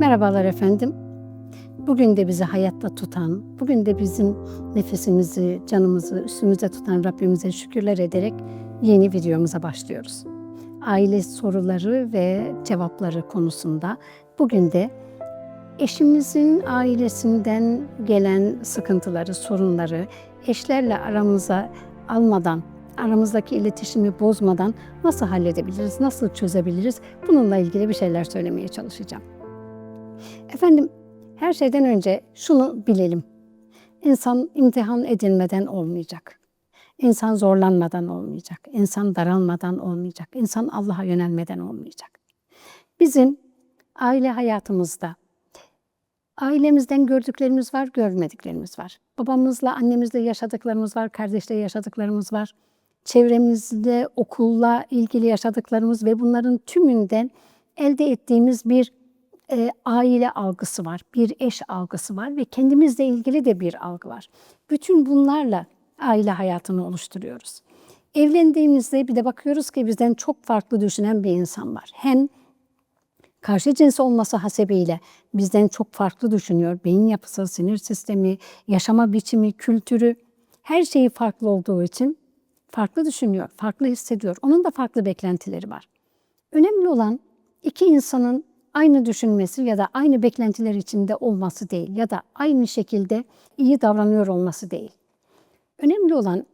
Merhabalar efendim. Bugün de bizi hayatta tutan, bugün de bizim nefesimizi, canımızı üstümüzde tutan Rabbimize şükürler ederek yeni videomuza başlıyoruz. Aile soruları ve cevapları konusunda bugün de eşimizin ailesinden gelen sıkıntıları, sorunları eşlerle aramıza almadan, aramızdaki iletişimi bozmadan nasıl halledebiliriz, nasıl çözebiliriz? Bununla ilgili bir şeyler söylemeye çalışacağım. Efendim her şeyden önce şunu bilelim. İnsan imtihan edilmeden olmayacak. İnsan zorlanmadan olmayacak. İnsan daralmadan olmayacak. İnsan Allah'a yönelmeden olmayacak. Bizim aile hayatımızda ailemizden gördüklerimiz var, görmediklerimiz var. Babamızla, annemizle yaşadıklarımız var, kardeşle yaşadıklarımız var. Çevremizde, okulla ilgili yaşadıklarımız ve bunların tümünden elde ettiğimiz bir e, aile algısı var, bir eş algısı var ve kendimizle ilgili de bir algı var. Bütün bunlarla aile hayatını oluşturuyoruz. Evlendiğimizde bir de bakıyoruz ki bizden çok farklı düşünen bir insan var. Hem karşı cins olması hasebiyle bizden çok farklı düşünüyor. Beyin yapısı, sinir sistemi, yaşama biçimi, kültürü her şeyi farklı olduğu için farklı düşünüyor, farklı hissediyor. Onun da farklı beklentileri var. Önemli olan iki insanın aynı düşünmesi ya da aynı beklentiler içinde olması değil ya da aynı şekilde iyi davranıyor olması değil. Önemli olan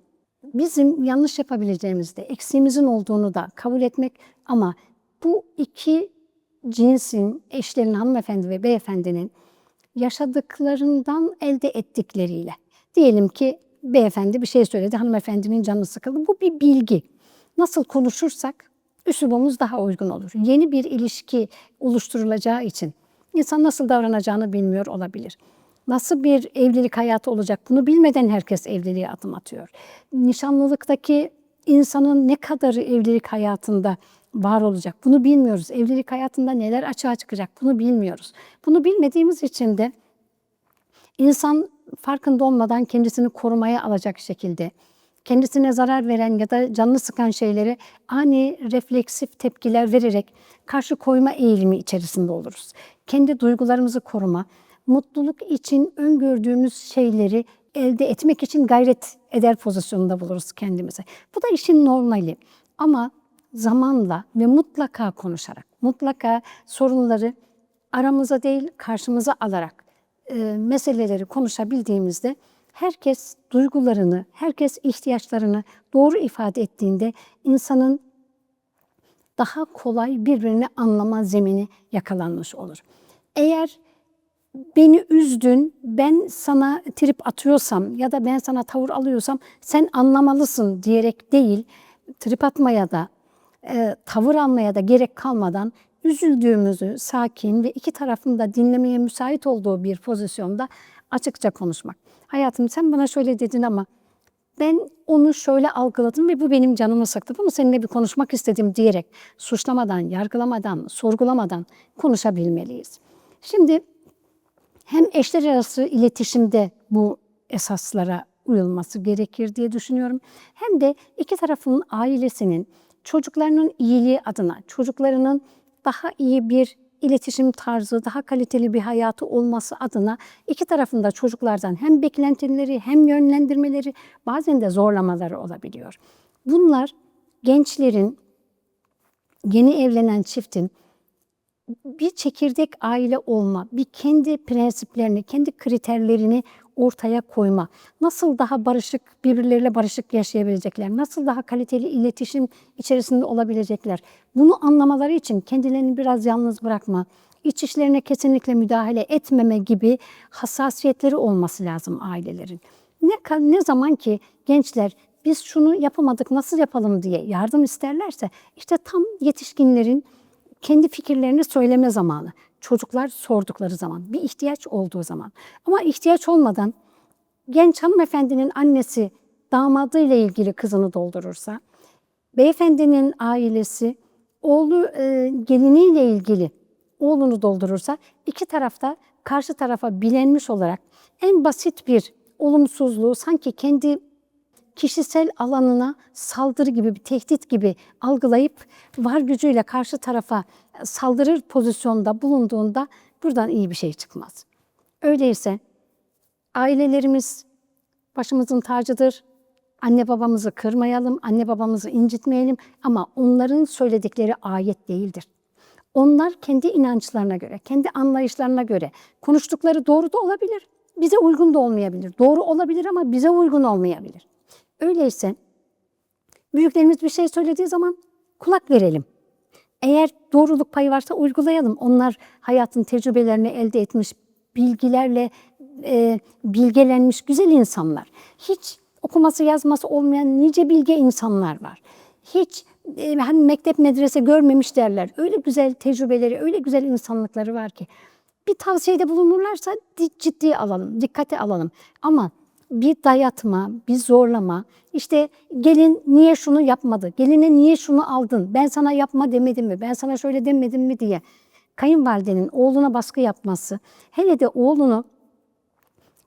bizim yanlış yapabileceğimizde eksiğimizin olduğunu da kabul etmek ama bu iki cinsin, eşlerin hanımefendi ve beyefendinin yaşadıklarından elde ettikleriyle. Diyelim ki beyefendi bir şey söyledi, hanımefendinin canı sıkıldı. Bu bir bilgi. Nasıl konuşursak üslubumuz daha uygun olur. Yeni bir ilişki oluşturulacağı için insan nasıl davranacağını bilmiyor olabilir. Nasıl bir evlilik hayatı olacak bunu bilmeden herkes evliliğe adım atıyor. Nişanlılıktaki insanın ne kadarı evlilik hayatında var olacak bunu bilmiyoruz. Evlilik hayatında neler açığa çıkacak bunu bilmiyoruz. Bunu bilmediğimiz için de insan farkında olmadan kendisini korumaya alacak şekilde kendisine zarar veren ya da canını sıkan şeylere ani refleksif tepkiler vererek karşı koyma eğilimi içerisinde oluruz. Kendi duygularımızı koruma, mutluluk için öngördüğümüz şeyleri elde etmek için gayret eder pozisyonunda buluruz kendimizi. Bu da işin normali. Ama zamanla ve mutlaka konuşarak, mutlaka sorunları aramıza değil karşımıza alarak e, meseleleri konuşabildiğimizde herkes duygularını, herkes ihtiyaçlarını doğru ifade ettiğinde insanın daha kolay birbirini anlama zemini yakalanmış olur. Eğer beni üzdün, ben sana trip atıyorsam ya da ben sana tavır alıyorsam sen anlamalısın diyerek değil, trip atmaya da, e, tavır almaya da gerek kalmadan üzüldüğümüzü sakin ve iki tarafın da dinlemeye müsait olduğu bir pozisyonda açıkça konuşmak. Hayatım sen bana şöyle dedin ama ben onu şöyle algıladım ve bu benim canımı sıktı. Bunu seninle bir konuşmak istedim diyerek suçlamadan, yargılamadan, sorgulamadan konuşabilmeliyiz. Şimdi hem eşler arası iletişimde bu esaslara uyulması gerekir diye düşünüyorum. Hem de iki tarafın ailesinin çocuklarının iyiliği adına, çocuklarının daha iyi bir iletişim tarzı, daha kaliteli bir hayatı olması adına iki tarafında çocuklardan hem beklentileri hem yönlendirmeleri bazen de zorlamaları olabiliyor. Bunlar gençlerin, yeni evlenen çiftin bir çekirdek aile olma, bir kendi prensiplerini, kendi kriterlerini ortaya koyma. Nasıl daha barışık, birbirleriyle barışık yaşayabilecekler? Nasıl daha kaliteli iletişim içerisinde olabilecekler? Bunu anlamaları için kendilerini biraz yalnız bırakma, iç işlerine kesinlikle müdahale etmeme gibi hassasiyetleri olması lazım ailelerin. Ne, ne zaman ki gençler biz şunu yapamadık nasıl yapalım diye yardım isterlerse işte tam yetişkinlerin kendi fikirlerini söyleme zamanı. Çocuklar sordukları zaman, bir ihtiyaç olduğu zaman. Ama ihtiyaç olmadan genç hanımefendinin annesi damadıyla ilgili kızını doldurursa, beyefendinin ailesi oğlu e, geliniyle ilgili oğlunu doldurursa iki tarafta karşı tarafa bilenmiş olarak en basit bir olumsuzluğu sanki kendi kişisel alanına saldırı gibi, bir tehdit gibi algılayıp var gücüyle karşı tarafa saldırır pozisyonda bulunduğunda buradan iyi bir şey çıkmaz. Öyleyse ailelerimiz başımızın tacıdır. Anne babamızı kırmayalım, anne babamızı incitmeyelim ama onların söyledikleri ayet değildir. Onlar kendi inançlarına göre, kendi anlayışlarına göre konuştukları doğru da olabilir, bize uygun da olmayabilir. Doğru olabilir ama bize uygun olmayabilir. Öyleyse büyüklerimiz bir şey söylediği zaman kulak verelim. Eğer doğruluk payı varsa uygulayalım. Onlar hayatın tecrübelerini elde etmiş, bilgilerle e, bilgelenmiş güzel insanlar. Hiç okuması yazması olmayan nice bilge insanlar var. Hiç e, hani mektep medrese görmemiş derler. Öyle güzel tecrübeleri, öyle güzel insanlıkları var ki. Bir tavsiyede bulunurlarsa di- ciddiye alalım, dikkate alalım. Ama bir dayatma, bir zorlama, işte gelin niye şunu yapmadı, geline niye şunu aldın, ben sana yapma demedim mi, ben sana şöyle demedim mi diye. Kayınvalidenin oğluna baskı yapması, hele de oğlunu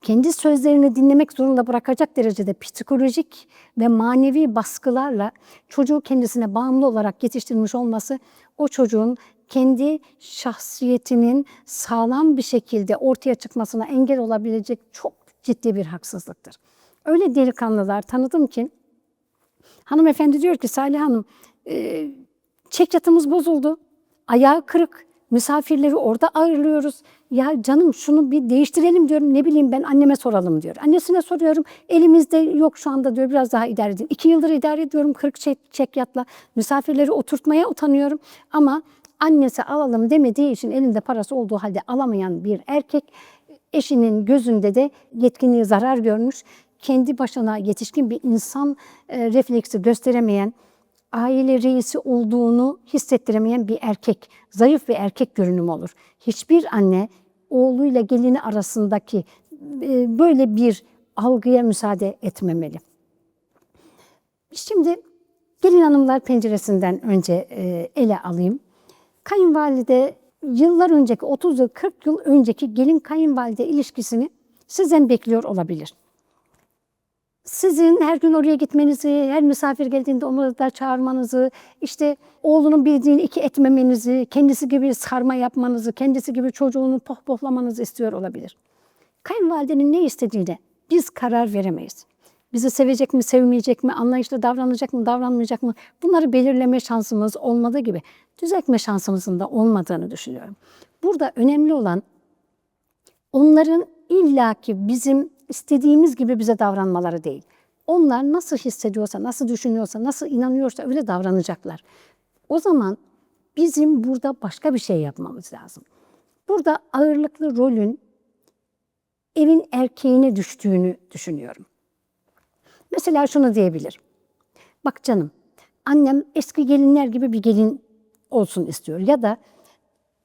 kendi sözlerini dinlemek zorunda bırakacak derecede psikolojik ve manevi baskılarla çocuğu kendisine bağımlı olarak yetiştirmiş olması o çocuğun kendi şahsiyetinin sağlam bir şekilde ortaya çıkmasına engel olabilecek çok ciddi bir haksızlıktır. Öyle delikanlılar tanıdım ki hanımefendi diyor ki Salih Hanım e, çekyatımız bozuldu, ayağı kırık, misafirleri orada ağırlıyoruz. Ya canım şunu bir değiştirelim diyorum. Ne bileyim ben anneme soralım diyor. Annesine soruyorum. Elimizde yok şu anda diyor. Biraz daha idare edin. İki yıldır idare ediyorum kırık çek, çekyatla. Misafirleri oturtmaya utanıyorum. Ama annesi alalım demediği için elinde parası olduğu halde alamayan bir erkek eşinin gözünde de yetkinliği zarar görmüş. Kendi başına yetişkin bir insan e, refleksi gösteremeyen, aile reisi olduğunu hissettiremeyen bir erkek, zayıf bir erkek görünümü olur. Hiçbir anne oğluyla gelini arasındaki e, böyle bir algıya müsaade etmemeli. Şimdi gelin hanımlar penceresinden önce e, ele alayım. Kayınvalide yıllar önceki 30 yıl 40 yıl önceki gelin kayınvalide ilişkisini sizden bekliyor olabilir. Sizin her gün oraya gitmenizi, her misafir geldiğinde onu da çağırmanızı, işte oğlunun bildiğini iki etmemenizi, kendisi gibi sarma yapmanızı, kendisi gibi çocuğunu pohpohlamanızı istiyor olabilir. Kayınvalidenin ne istediğine biz karar veremeyiz. Bizi sevecek mi, sevmeyecek mi, anlayışlı davranacak mı, davranmayacak mı? Bunları belirleme şansımız olmadığı gibi düzeltme şansımızın da olmadığını düşünüyorum. Burada önemli olan onların illaki bizim istediğimiz gibi bize davranmaları değil. Onlar nasıl hissediyorsa, nasıl düşünüyorsa, nasıl inanıyorsa öyle davranacaklar. O zaman bizim burada başka bir şey yapmamız lazım. Burada ağırlıklı rolün evin erkeğine düştüğünü düşünüyorum. Mesela şunu diyebilir. Bak canım, annem eski gelinler gibi bir gelin olsun istiyor. Ya da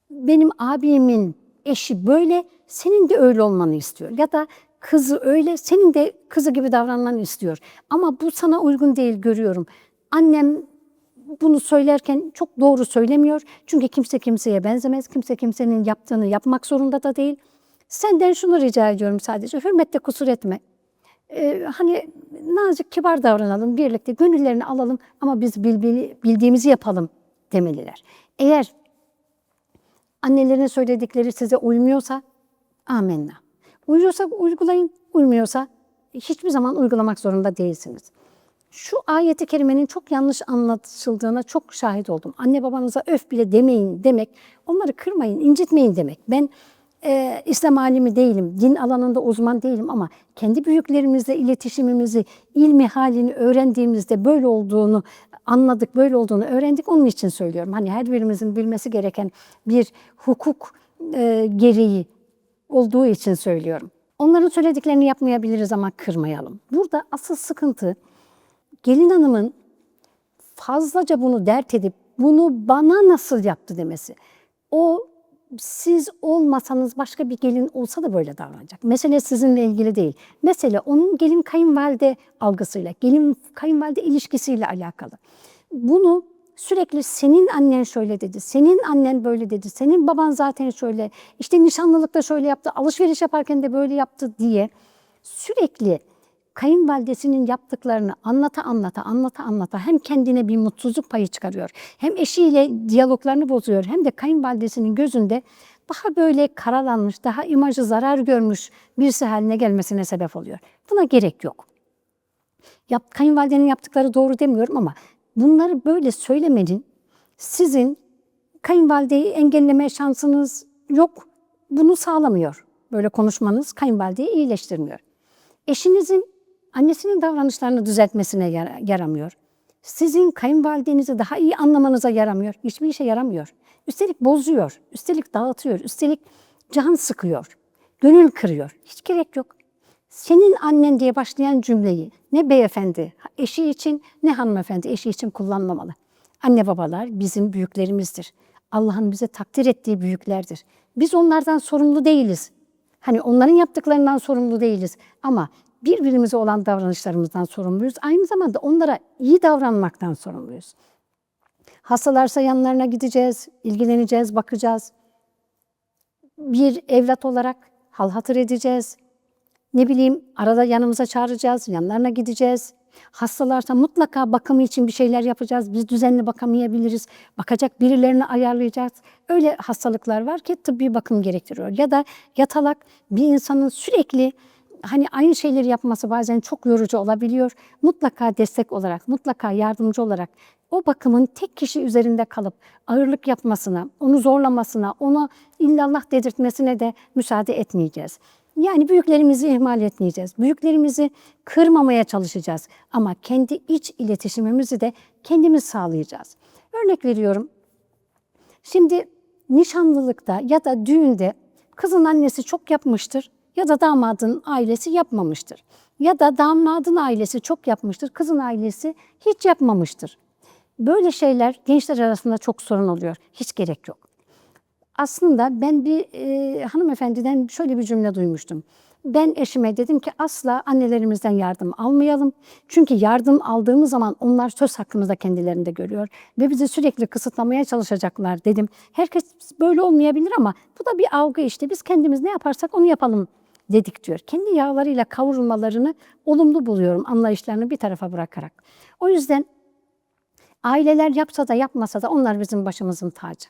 benim abimin eşi böyle, senin de öyle olmanı istiyor. Ya da kızı öyle, senin de kızı gibi davranmanı istiyor. Ama bu sana uygun değil görüyorum. Annem bunu söylerken çok doğru söylemiyor. Çünkü kimse kimseye benzemez. Kimse kimsenin yaptığını yapmak zorunda da değil. Senden şunu rica ediyorum sadece. Hürmette kusur etme. Ee, hani nazik, kibar davranalım, birlikte gönüllerini alalım ama biz bildiğini, bildiğimizi yapalım demeliler. Eğer annelerine söyledikleri size uymuyorsa amenna. Uyuyorsa uygulayın, uymuyorsa hiçbir zaman uygulamak zorunda değilsiniz. Şu ayeti kerimenin çok yanlış anlaşıldığına çok şahit oldum. Anne babanıza öf bile demeyin demek, onları kırmayın, incitmeyin demek. Ben e, İslam alimi değilim, din alanında uzman değilim ama kendi büyüklerimizle iletişimimizi, ilmi halini öğrendiğimizde böyle olduğunu anladık, böyle olduğunu öğrendik. Onun için söylüyorum. Hani her birimizin bilmesi gereken bir hukuk e, gereği olduğu için söylüyorum. Onların söylediklerini yapmayabiliriz ama kırmayalım. Burada asıl sıkıntı gelin hanımın fazlaca bunu dert edip bunu bana nasıl yaptı demesi. O siz olmasanız başka bir gelin olsa da böyle davranacak. Mesele sizinle ilgili değil. Mesele onun gelin kayınvalide algısıyla, gelin kayınvalide ilişkisiyle alakalı. Bunu sürekli senin annen şöyle dedi, senin annen böyle dedi, senin baban zaten şöyle, işte nişanlılıkta şöyle yaptı, alışveriş yaparken de böyle yaptı diye sürekli kayınvalidesinin yaptıklarını anlata anlata anlata anlata hem kendine bir mutsuzluk payı çıkarıyor. Hem eşiyle diyaloglarını bozuyor hem de kayınvalidesinin gözünde daha böyle karalanmış, daha imajı zarar görmüş birisi haline gelmesine sebep oluyor. Buna gerek yok. Yap, kayınvalidenin yaptıkları doğru demiyorum ama bunları böyle söylemenin sizin kayınvalideyi engelleme şansınız yok. Bunu sağlamıyor. Böyle konuşmanız kayınvalideyi iyileştirmiyor. Eşinizin annesinin davranışlarını düzeltmesine yar- yaramıyor. Sizin kayınvalidenizi daha iyi anlamanıza yaramıyor. Hiçbir işe yaramıyor. Üstelik bozuyor, üstelik dağıtıyor, üstelik can sıkıyor, gönül kırıyor. Hiç gerek yok. Senin annen diye başlayan cümleyi ne beyefendi eşi için ne hanımefendi eşi için kullanmamalı. Anne babalar bizim büyüklerimizdir. Allah'ın bize takdir ettiği büyüklerdir. Biz onlardan sorumlu değiliz. Hani onların yaptıklarından sorumlu değiliz ama birbirimize olan davranışlarımızdan sorumluyuz. Aynı zamanda onlara iyi davranmaktan sorumluyuz. Hastalarsa yanlarına gideceğiz, ilgileneceğiz, bakacağız. Bir evlat olarak hal hatır edeceğiz. Ne bileyim arada yanımıza çağıracağız, yanlarına gideceğiz. Hastalarsa mutlaka bakımı için bir şeyler yapacağız. Biz düzenli bakamayabiliriz. Bakacak birilerini ayarlayacağız. Öyle hastalıklar var ki tıbbi bakım gerektiriyor. Ya da yatalak bir insanın sürekli hani aynı şeyleri yapması bazen çok yorucu olabiliyor. Mutlaka destek olarak, mutlaka yardımcı olarak o bakımın tek kişi üzerinde kalıp ağırlık yapmasına, onu zorlamasına, ona illallah dedirtmesine de müsaade etmeyeceğiz. Yani büyüklerimizi ihmal etmeyeceğiz. Büyüklerimizi kırmamaya çalışacağız. Ama kendi iç iletişimimizi de kendimiz sağlayacağız. Örnek veriyorum. Şimdi nişanlılıkta ya da düğünde kızın annesi çok yapmıştır ya da damadın ailesi yapmamıştır. Ya da damadın ailesi çok yapmıştır, kızın ailesi hiç yapmamıştır. Böyle şeyler gençler arasında çok sorun oluyor. Hiç gerek yok. Aslında ben bir e, hanımefendiden şöyle bir cümle duymuştum. Ben eşime dedim ki asla annelerimizden yardım almayalım. Çünkü yardım aldığımız zaman onlar söz hakkımızda kendilerinde görüyor ve bizi sürekli kısıtlamaya çalışacaklar dedim. Herkes böyle olmayabilir ama bu da bir algı işte. Biz kendimiz ne yaparsak onu yapalım dedik diyor. Kendi yağlarıyla kavrulmalarını olumlu buluyorum anlayışlarını bir tarafa bırakarak. O yüzden aileler yapsa da yapmasa da onlar bizim başımızın tacı.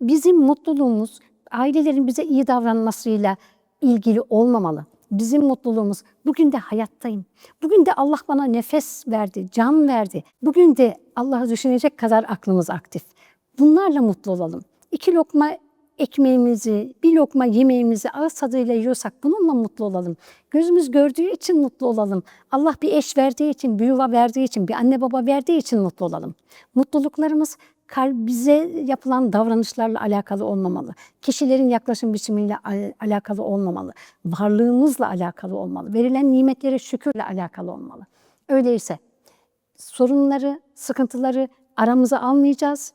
Bizim mutluluğumuz ailelerin bize iyi davranmasıyla ilgili olmamalı. Bizim mutluluğumuz bugün de hayattayım. Bugün de Allah bana nefes verdi, can verdi. Bugün de Allah'ı düşünecek kadar aklımız aktif. Bunlarla mutlu olalım. İki lokma ekmeğimizi, bir lokma yemeğimizi ağız tadıyla yiyorsak bununla mutlu olalım. Gözümüz gördüğü için mutlu olalım. Allah bir eş verdiği için, bir yuva verdiği için, bir anne baba verdiği için mutlu olalım. Mutluluklarımız kalp bize yapılan davranışlarla alakalı olmamalı. Kişilerin yaklaşım biçimiyle al- alakalı olmamalı. Varlığımızla alakalı olmalı. Verilen nimetlere şükürle alakalı olmalı. Öyleyse sorunları, sıkıntıları aramıza almayacağız,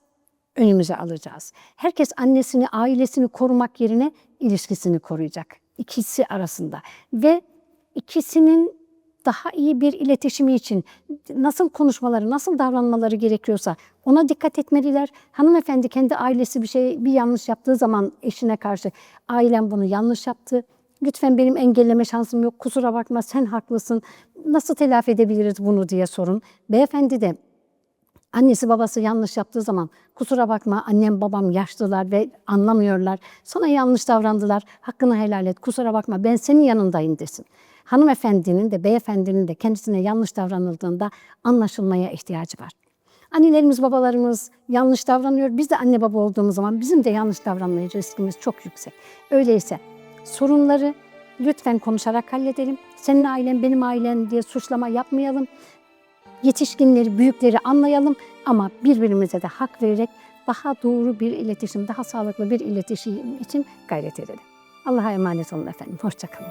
önümüze alacağız. Herkes annesini, ailesini korumak yerine ilişkisini koruyacak. İkisi arasında. Ve ikisinin daha iyi bir iletişimi için nasıl konuşmaları, nasıl davranmaları gerekiyorsa ona dikkat etmeliler. Hanımefendi kendi ailesi bir şey bir yanlış yaptığı zaman eşine karşı ailem bunu yanlış yaptı. Lütfen benim engelleme şansım yok. Kusura bakma sen haklısın. Nasıl telafi edebiliriz bunu diye sorun. Beyefendi de Annesi babası yanlış yaptığı zaman kusura bakma annem babam yaşlılar ve anlamıyorlar. Sana yanlış davrandılar. Hakkını helal et. Kusura bakma ben senin yanındayım desin. Hanımefendinin de beyefendinin de kendisine yanlış davranıldığında anlaşılmaya ihtiyacı var. Annelerimiz, babalarımız yanlış davranıyor. Biz de anne baba olduğumuz zaman bizim de yanlış davranmaya riskimiz çok yüksek. Öyleyse sorunları lütfen konuşarak halledelim. Senin ailen benim ailem diye suçlama yapmayalım yetişkinleri, büyükleri anlayalım ama birbirimize de hak vererek daha doğru bir iletişim, daha sağlıklı bir iletişim için gayret edelim. Allah'a emanet olun efendim. Hoşçakalın.